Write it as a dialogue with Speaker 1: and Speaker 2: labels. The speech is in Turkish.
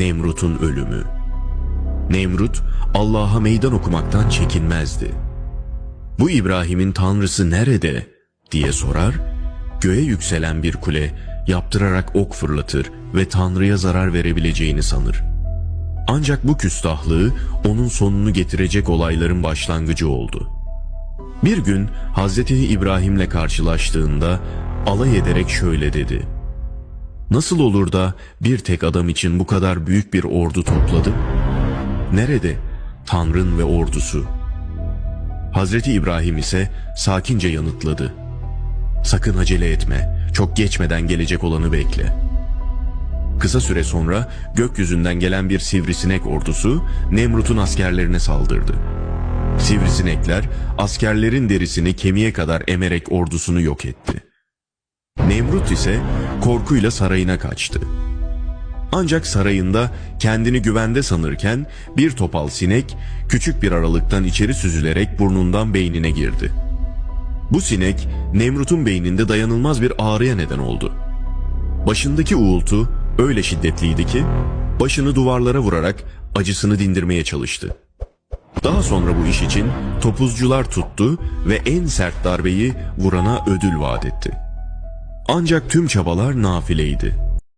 Speaker 1: Nemrut'un ölümü. Nemrut Allah'a meydan okumaktan çekinmezdi. Bu İbrahim'in tanrısı nerede diye sorar, göğe yükselen bir kule yaptırarak ok fırlatır ve tanrıya zarar verebileceğini sanır. Ancak bu küstahlığı onun sonunu getirecek olayların başlangıcı oldu. Bir gün Hazreti İbrahim'le karşılaştığında alay ederek şöyle dedi. Nasıl olur da bir tek adam için bu kadar büyük bir ordu topladı? Nerede Tanrın ve ordusu? Hazreti İbrahim ise sakince yanıtladı. Sakın acele etme, çok geçmeden gelecek olanı bekle. Kısa süre sonra gökyüzünden gelen bir sivrisinek ordusu Nemrut'un askerlerine saldırdı. Sivrisinekler askerlerin derisini kemiğe kadar emerek ordusunu yok etti. Nemrut ise korkuyla sarayına kaçtı. Ancak sarayında kendini güvende sanırken bir topal sinek küçük bir aralıktan içeri süzülerek burnundan beynine girdi. Bu sinek Nemrut'un beyninde dayanılmaz bir ağrıya neden oldu. Başındaki uğultu öyle şiddetliydi ki başını duvarlara vurarak acısını dindirmeye çalıştı. Daha sonra bu iş için topuzcular tuttu ve en sert darbeyi vurana ödül vaat etti. Ancak tüm çabalar nafileydi.